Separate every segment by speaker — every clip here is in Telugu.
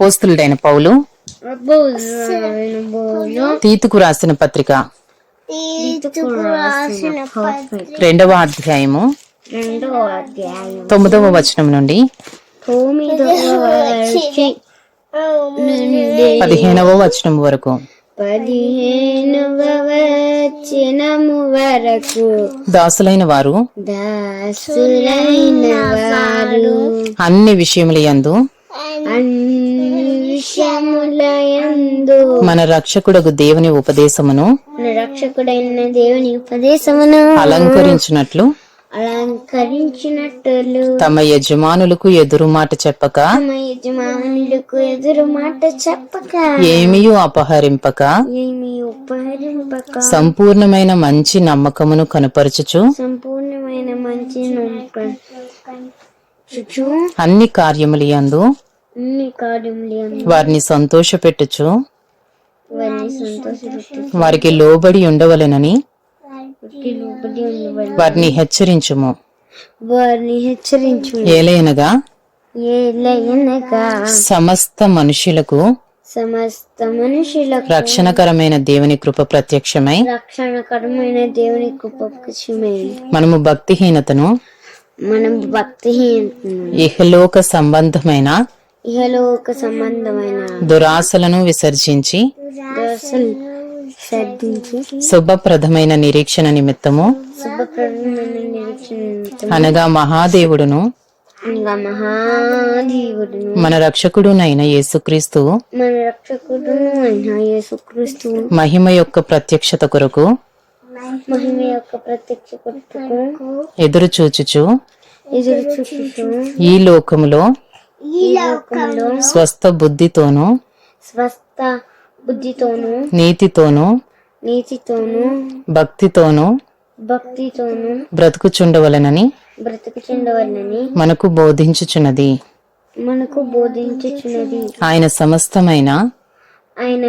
Speaker 1: పోస్తులుడైన పౌలు తీతుకు రాసిన పత్రిక రెండవ అధ్యాయము తొమ్మిదవ వచనం నుండి పదిహేనవ వచనం వరకు.
Speaker 2: వచనము వరకు
Speaker 1: దాసులైన వారు
Speaker 2: దాసులైన వారు
Speaker 1: అన్ని విషయముల యందు
Speaker 2: అన్ని విషయములయందు
Speaker 1: మన రక్షకుడగు దేవుని ఉపదేశమును
Speaker 2: మన రక్షకుడైన దేవుని ఉపదేశమును
Speaker 1: అలంకరించినట్లు
Speaker 2: అలంకరించినట్లు
Speaker 1: తమ యజమానులకు ఎదురు మాట చెప్పక
Speaker 2: తమ యజమానులకు ఎదురు మాట చెప్పక
Speaker 1: ఏమీయూ అపహరింపక
Speaker 2: ఏమి ఉపహరింపక
Speaker 1: సంపూర్ణమైన మంచి నమ్మకమును కనుపరచుచు
Speaker 2: సంపూర్ణమైన మంచి నమ్మకం
Speaker 1: అన్ని కార్యముల యందు వారిని సంతోషపెట్టుచు
Speaker 2: వారిని సంతోషపెట్టి
Speaker 1: వారికి లోబడి ఉండవలెనని. వారిని హెచ్చరించుము
Speaker 2: వారిని హెచ్చరించు
Speaker 1: ఏలయనగా సమస్త మనుషులకు
Speaker 2: సమస్త మనుషులకు
Speaker 1: రక్షణకరమైన దేవుని కృప ప్రత్యక్షమై
Speaker 2: రక్షణకరమైన దేవుని కృపక్షమే
Speaker 1: మనము భక్తిహీనతను
Speaker 2: మనం భక్తిహీనతను
Speaker 1: ఇహలోక సంబంధమైన
Speaker 2: ఇహలోక సంబంధమైన
Speaker 1: దురాశలను విసర్జించి శుభప్రదమైన నిరీక్షణ నిమిత్తము అనగా మహాదేవుడును మన రక్షకుడునైన యేసుక్రీస్తు
Speaker 2: మన యేసుక్రీస్తు
Speaker 1: మహిమ యొక్క ప్రత్యక్షత కొరకు
Speaker 2: మహిమ యొక్క ప్రత్యక్ష
Speaker 1: ఎదురు చూచుచు
Speaker 2: ఎదురు చూచుచు
Speaker 1: ఈ లోకములో
Speaker 2: ఈ లోకంలో
Speaker 1: స్వస్థ బుద్ధితోనూ
Speaker 2: స్వస్థ బుద్ధితోను
Speaker 1: నీతితోనూ
Speaker 2: నీతితోను
Speaker 1: భక్తితోనూ
Speaker 2: భక్తితోను
Speaker 1: బ్రతుకుచుండవలనని
Speaker 2: బ్రతుకుచుండవలనని
Speaker 1: మనకు బోధించుచున్నది.
Speaker 2: మనకు బోధించుచున్నది.
Speaker 1: ఆయన సమస్తమైన
Speaker 2: ఆయన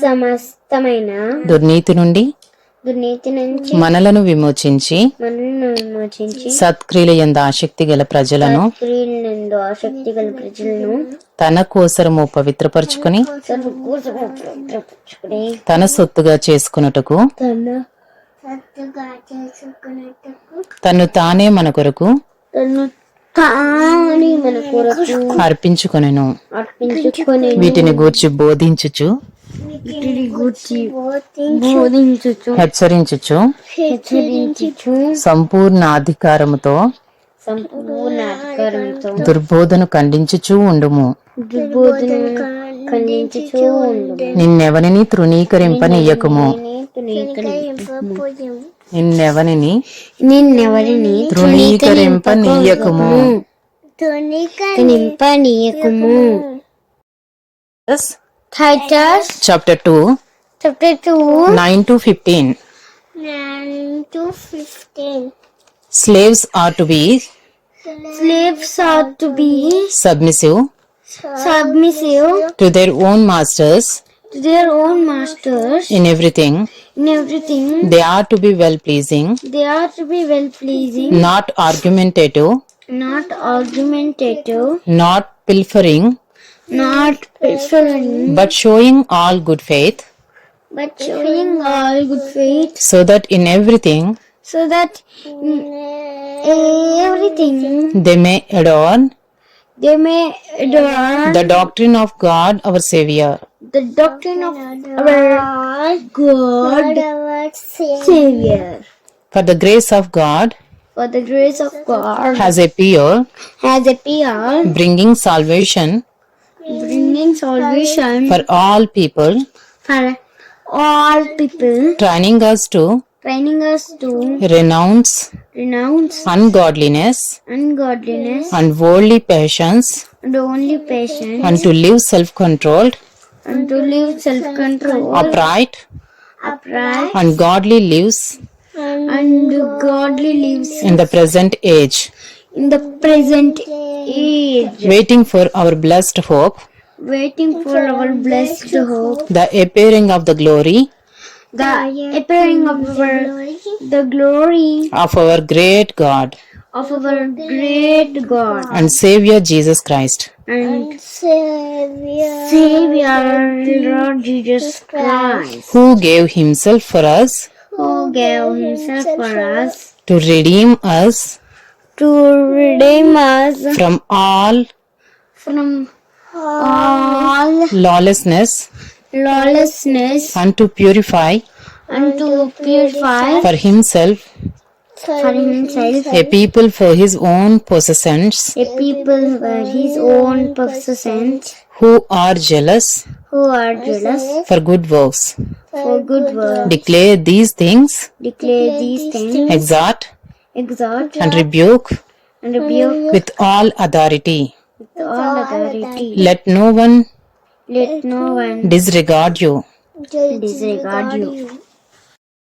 Speaker 2: సమస్తమైన
Speaker 1: దుర్నీతి నుండి
Speaker 2: దుర్నీతి నుంచి
Speaker 1: మనలను విమోచించి
Speaker 2: మనల్ని విమోచించి
Speaker 1: యందు ఆసక్తి గల ప్రజలను
Speaker 2: క్రియలందు ఆసక్తి గల ప్రజలను
Speaker 1: తన కోసరము పవిత్రపరచుకుని తన సొత్తుగా
Speaker 2: చేసుకున్నట్టుకు
Speaker 1: తను తానే మన కొరకు
Speaker 2: తను తాని మన కొరకు
Speaker 1: అర్పించుకొనెను.
Speaker 2: అర్పించుకొని
Speaker 1: వీటిని గూర్చి బోధించుచు
Speaker 2: బోధించుచు.
Speaker 1: హెచ్చరించుచు.
Speaker 2: హెచ్చరించుచు.
Speaker 1: సంపూర్ణ అధికారముతో
Speaker 2: సంపూర్ణ అధికారంతో
Speaker 1: దుర్బోధను ఖండించుచూ ఉండుము.
Speaker 2: దుర్బోధనను ఖండించుచూ ఉండు
Speaker 1: నిన్నెవనిని తృణీకరింపనీయకము. నిన్నెవనిని
Speaker 2: నిన్నెవరిని
Speaker 1: తృణీకరింపనీయకము.
Speaker 2: Titus, chapter
Speaker 1: 2, chapter
Speaker 2: 2, 9
Speaker 1: to 15. 9
Speaker 2: to 15.
Speaker 1: Slaves are to be
Speaker 2: Slaves are to be
Speaker 1: submissive
Speaker 2: submissive
Speaker 1: to their own masters
Speaker 2: to their own masters.
Speaker 1: in everything.
Speaker 2: In everything,
Speaker 1: They are to be well pleasing,
Speaker 2: they are to be well pleasing,
Speaker 1: not argumentative,
Speaker 2: not argumentative,
Speaker 1: not pilfering,
Speaker 2: not preferring,
Speaker 1: but showing all good faith,
Speaker 2: but showing all good faith,
Speaker 1: so that in everything
Speaker 2: so that in everything
Speaker 1: they may adorn
Speaker 2: they may adorn
Speaker 1: the doctrine of God our Savior.
Speaker 2: the doctrine of our God, Savior.
Speaker 1: For the grace of God
Speaker 2: For the grace of God
Speaker 1: has appeared,
Speaker 2: has appeared,
Speaker 1: bringing salvation
Speaker 2: bringing salvation.
Speaker 1: For all people,
Speaker 2: for all people,
Speaker 1: training us to
Speaker 2: training us to
Speaker 1: renounce
Speaker 2: renounce
Speaker 1: ungodliness
Speaker 2: ungodliness
Speaker 1: and worldly passions
Speaker 2: and only patience
Speaker 1: and to live self controlled,
Speaker 2: and to live self-control,
Speaker 1: upright,
Speaker 2: upright,
Speaker 1: and godly lives
Speaker 2: and godly lives
Speaker 1: in the present age,
Speaker 2: in the present age,
Speaker 1: waiting for our blessed hope,
Speaker 2: waiting for our blessed hope,
Speaker 1: the appearing of the glory.
Speaker 2: The appearing of our, the glory.
Speaker 1: of our great God.
Speaker 2: Of our great God.
Speaker 1: And Savior Jesus Christ,
Speaker 2: and Savior, Savior Lord Jesus Christ,
Speaker 1: who gave himself for us.
Speaker 2: Who gave himself for us.
Speaker 1: To redeem us.
Speaker 2: To redeem us.
Speaker 1: From all
Speaker 2: from all
Speaker 1: lawlessness.
Speaker 2: lawlessness.
Speaker 1: And to purify.
Speaker 2: And to purify.
Speaker 1: For himself.
Speaker 2: For himself.
Speaker 1: A people for his own possessions.
Speaker 2: A people for his own possessions.
Speaker 1: Who are jealous.
Speaker 2: Who are jealous.
Speaker 1: For good works.
Speaker 2: for good works.
Speaker 1: Declare these things,
Speaker 2: Declare these things,
Speaker 1: exhort.
Speaker 2: Exhort.
Speaker 1: And rebuke.
Speaker 2: And rebuke.
Speaker 1: With all authority.
Speaker 2: All authority.
Speaker 1: Let no one
Speaker 2: Let no one
Speaker 1: disregard you.
Speaker 2: disregard you.